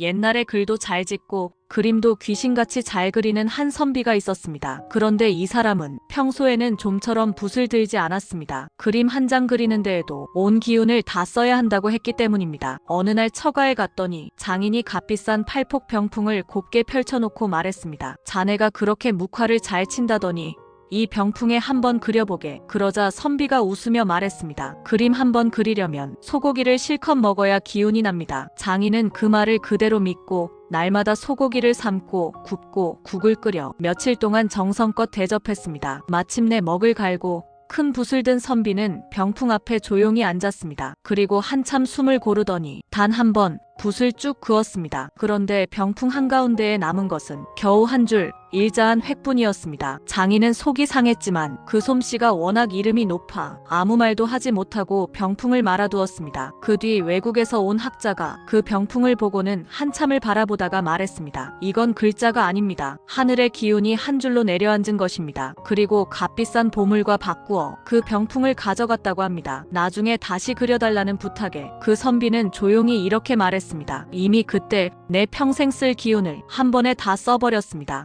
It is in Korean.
옛날에 글도 잘 짓고 그림도 귀신같이 잘 그리는 한 선비가 있었습니다. 그런데 이 사람은 평소에는 좀처럼 붓을 들지 않았습니다. 그림 한 장 그리는 데에도 온 기운을 다 써야 한다고 했기 때문입니다. 어느 날 처가에 갔더니 장인이 값비싼 팔폭 병풍을 곱게 펼쳐놓고 말했습니다. 자네가 그렇게 묵화를 잘 친다더니 이 병풍에 한번 그려보게. 그러자 선비가 웃으며 말했습니다. 그림 한번 그리려면 소고기를 실컷 먹어야 기운이 납니다. 장인은 그 말을 그대로 믿고 날마다 소고기를 삶고 굽고 국을 끓여 며칠 동안 정성껏 대접했습니다. 마침내 먹을 갈고 큰 붓을 든 선비는 병풍 앞에 조용히 앉았습니다. 그리고 한참 숨을 고르더니 단 한 번 붓을 쭉 그었습니다. 그런데 병풍 한가운데에 남은 것은 겨우 한 줄 일자한 획뿐이었습니다. 장인은 속이 상했지만 그 솜씨가 워낙 이름이 높아 아무 말도 하지 못하고 병풍을 말아두었습니다. 그 뒤 외국에서 온 학자가 그 병풍을 보고는 한참을 바라보다가 말했습니다. 이건 글자가 아닙니다. 하늘의 기운이 한 줄로 내려앉은 것입니다. 그리고 값비싼 보물과 바꾸어 그 병풍을 가져갔다고 합니다. 나중에 다시 그려달라는 부탁에 그 선비는 조용히 이렇게 말했 습니다. 이미 그때 내 평생 쓸 기운을 한 번에 다 써버렸습니다.